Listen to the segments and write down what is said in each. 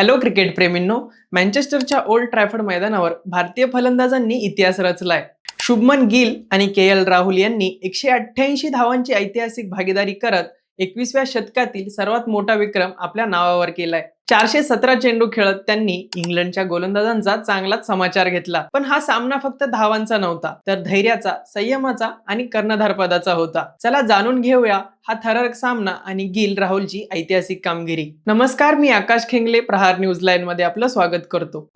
Hello cricket प्रेमींनो. मँचेस्टरच्या Old Trafford मैदानावर भारतीय फलंदाजांनी इतिहास रचलाय. शुभमन गिल आणि के एल राहुल यांनी एकशे अठ्ठ्याऐंशी धावांची ऐतिहासिक भागीदारी करत एकवीसव्या शतकातील सर्वात मोठा विक्रम आपल्या नावावर केलाय. चारशे सतरा चेंडू खेळत त्यांनी इंग्लंडच्या गोलंदाजांचा चांगलाच समाचार घेतला. पण हा सामना फक्त धावांचा नव्हता तर धैर्याचा संयमाचा आणि कर्णधारपदाचा होता. चला जाणून घेऊया हा थरारक सामना आणि गिल राहुलची ऐतिहासिक कामगिरी. नमस्कार मी आकाश खेंगले प्रहार न्यूज लाईन मध्ये आपलं स्वागत करतो.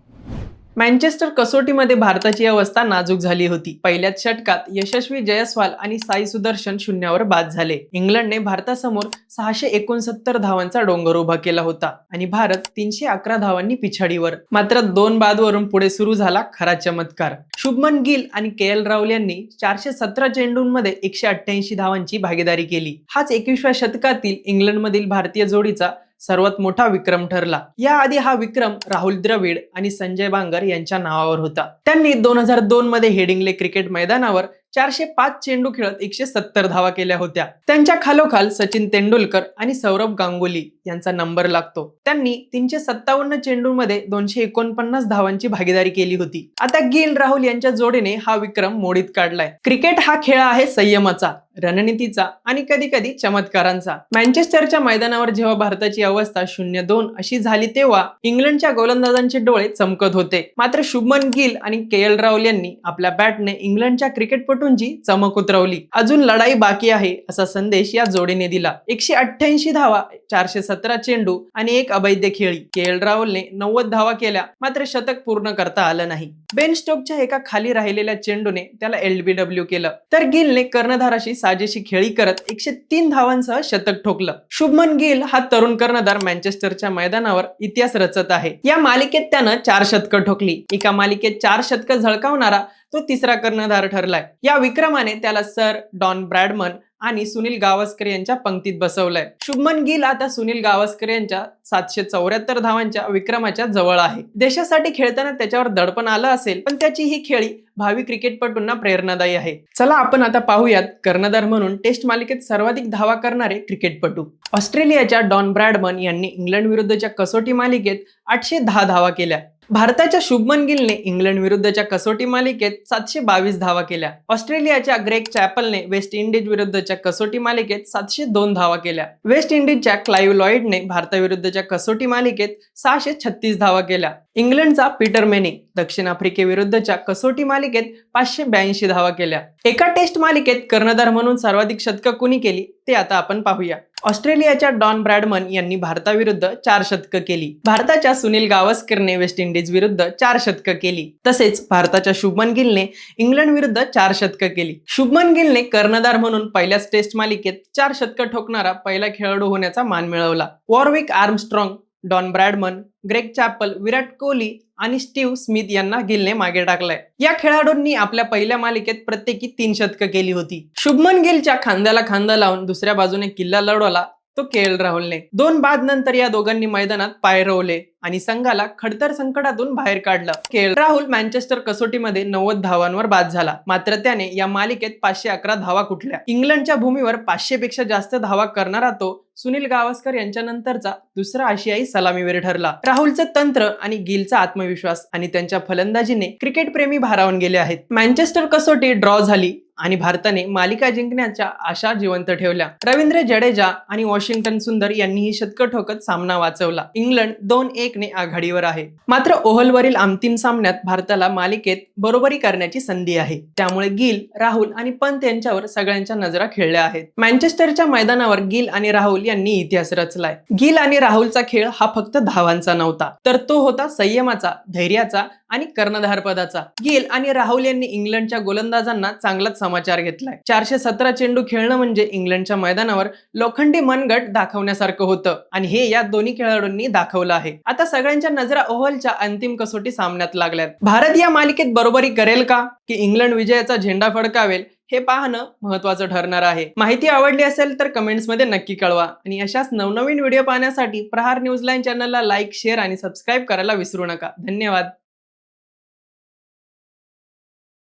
मँचेस्टर कसोटीमध्ये भारताची अवस्था नाजूक झाली होती. पहिल्याच षटकात यशस्वी जयस्वाल आणि साई सुदर्शन शून्यावर बाद झाले. इंग्लंडने भारतासमोर सहाशे एकोणसत्तर धावांचा डोंगर उभा केला होता आणि भारत तीनशे अकरा धावांनी पिछाडीवर. मात्र दोन बादवरून पुढे सुरू झाला खरा चमत्कार. शुभमन गिल आणि के एल राहुल यांनी चारशे सतरा चेंडूंमध्ये एकशे अठ्ठ्याऐंशी धावांची भागीदारी केली. हाच एकविसव्या शतकातील इंग्लंडमधील भारतीय जोडीचा सर्वात मोठा विक्रम ठरला. याआधी हा विक्रम राहुल द्रविड आणि संजय बांगर यांच्या नावावर होता. त्यांनी दोन हजार दोन मध्ये हेडिंग्ले क्रिकेट मैदानावर चारशे पाच चेंडू खेळत एकशे सत्तर धावा केल्या होत्या. त्यांच्या खालोखाल सचिन तेंडुलकर आणि सौरभ गांगुली यांचा नंबर लागतो. त्यांनी तीनशे सत्तावन्न चेंडूमध्ये दोनशे एकोणपन्नास धावांची भागीदारी केली होती. आता गिल राहुल यांच्या जोडीने हा विक्रम मोडीत काढलाय. क्रिकेट हा खेळ आहे संयमाचा रणनीतीचा आणि कधी कधी चमत्कारांचा. मँचेस्टरच्या मैदानावर जेव्हा भारताची अवस्था शून्य दोन अशी झाली तेव्हा इंग्लंडच्या गोलंदाजांचे डोळे चमकत होते. मात्र शुभमन गिल आणि के एल राहुल यांनी आपल्या बॅटने इंग्लंडच्या क्रिकेटपटू क्रिकेटपटूंची चमक उतरवली. अजून लढाई बाकी आहे असा संदेश या जोडीने दिला. एकशे अठ्ठ्याऐंशी धावा चारशे सतरा चेंडू आणि एक अवैध खेळी. के एल राहुलने नव्वद धावा केल्या मात्र शतक पूर्ण करता आलं नाही. बेन स्टोकच्या एका खाली राहिलेल्या चेंडूने त्याला एलबीडब्ल्यू केलं. तर गिलने कर्णधाराशी साजेशी खेळी करत एकशे तीन धावांसह शतक ठोकलं. शुभमन गिल हा तरुण कर्णधार मँचेस्टरच्या मैदानावर इतिहास रचत आहे. या मालिकेत त्यानं चार शतकं ठोकली. एका मालिकेत चार शतकं झळकावणारा तो तिसरा कर्णधार ठरलाय. या विक्रमाने त्याला सर डॉन ब्रॅडमन आणि सुनील गावस्कर यांच्या पंक्तीत बसवलंय. शुभमन गिल आता सुनील गावस्कर यांच्या सातशे चौऱ्याहत्तर धावांच्या विक्रमाच्या जवळ आहे. देशासाठी खेळताना त्याच्यावर दडपण आलं असेल पण त्याची ही खेळी भावी क्रिकेटपटूंना प्रेरणादायी आहे. चला आपण आता पाहूयात कर्णधार म्हणून टेस्ट मालिकेत सर्वाधिक धावा करणारे क्रिकेटपटू. ऑस्ट्रेलियाच्या डॉन ब्रॅडमन यांनी इंग्लंड विरुद्धच्या कसोटी मालिकेत आठशे दहा धावा केल्या. भारताच्या शुभमन गिलने इंग्लंड विरुद्धच्या कसोटी मालिकेत सातशे बावीस धावा केल्या. ऑस्ट्रेलियाच्या ग्रेक चॅपलने वेस्ट इंडिज विरुद्धच्या कसोटी मालिकेत सातशे दोन धावा केल्या. वेस्ट इंडिजच्या क्लाइव्ह लॉइडने भारताविरुद्धच्या कसोटी मालिकेत सहाशे छत्तीस धावा केल्या. इंग्लंडचा पीटर मेनिंग दक्षिण आफ्रिकेविरुद्धच्या कसोटी मालिकेत पाचशे ब्याऐंशी धावा केल्या. एका टेस्ट मालिकेत कर्णधार म्हणून सर्वाधिक शतकं कुणी केली ते आता आपण पाहूया. ऑस्ट्रेलियाच्या डॉन ब्रॅडमन यांनी भारताविरुद्ध चार शतकं केली. भारताच्या सुनील गावस्करने वेस्ट इंडिज विरुद्ध चार शतकं केली. तसेच भारताच्या शुभमन गिलने इंग्लंड विरुद्ध चार शतकं केली. शुभमन गिलने कर्णधार म्हणून पहिल्याच टेस्ट मालिकेत चार शतकं ठोकणारा पहिला खेळाडू होण्याचा मान मिळवला. Warwick Armstrong Don Bradman Greg Chappell Virat Kohli आणि स्टीव्ह स्मिथ यांना गिलने मागे टाकलंय. या खेळाडूंनी आपल्या पहिल्या मालिकेत प्रत्येकी तीन शतकं केली होती. शुभमन गिलच्या खांद्याला खांदा लावून दुसऱ्या बाजूने किल्ला लढवला तो के एल राहुलने. दोन बाद नंतर या दोघांनी मैदानात पाय रोवले. आणि संघाला खडतर संकटातून बाहेर काढलं. केल राहुल मँचेस्टर कसोटीमध्ये नव्वद धावांवर बाद झाला. मात्र त्याने या मालिकेत पाचशे अकरा धावा कुठल्या? इंग्लंडच्या भूमीवर पाचशे पेक्षा जास्त धावा करणारा तो सुनील गावस्कर यांच्या नंतरचा दुसरा आशियाई सलामीवीर ठरला. राहुलचं तंत्र आणि गिलचा आत्मविश्वास आणि त्यांच्या फलंदाजीने क्रिकेट प्रेमी भारावून गेले आहेत. मँचेस्टर कसोटी ड्रॉ झाली आणि भारताने मालिका जिंकण्याच्या आशा जिवंत ठेवल्या. रवींद्र जडेजा आणि वॉशिंग्टन सुंदर यांनीही शतक ठोकत सामना वाचवला. इंग्लंड दोन एक ने आघाडीवर आहे. मात्र ओव्हलवरील अंतिम सामन्यात भारताला मालिकेत बरोबरी करण्याची संधी आहे. त्यामुळे गिल राहुल आणि पंत यांच्यावर सगळ्यांच्या नजरा खेळल्या आहेत. मँचेस्टरच्या मैदानावर गिल आणि राहुल यांनी इतिहास रचलाय. गिल आणि राहुलचा खेळ हा फक्त धावांचा नव्हता तर तो होता संयमाचा धैर्याचा आणि कर्णधार पदाचा गिल आणि राहुल यांनी इंग्लंडच्या गोलंदाजांना चांगलाच समाचार घेतलाय. चारशे सतरा चेंडू खेळणं म्हणजे इंग्लंडच्या मैदानावर लोखंडी मनगट दाखवण्यासारखं होतं आणि हे या दोन्ही खेळाडूंनी दाखवलं आहे. आता सगळ्यांच्या नजरा ओव्हलच्या अंतिम कसोटी सामन्यात लागल्यात. भारत या मालिकेत बरोबरी करेल का? की इंग्लंड विजयाचा झेंडा फडकावेल? हे पाहणं महत्वाचं ठरणार आहे. माहिती आवडली असेल तर कमेंट्समध्ये नक्की कळवा. आणि अशाच नवनवीन व्हिडिओ पाहण्यासाठी प्रहार न्यूज लाईन चॅनलला लाईक शेअर आणि सबस्क्राईब करायला विसरू नका. धन्यवाद.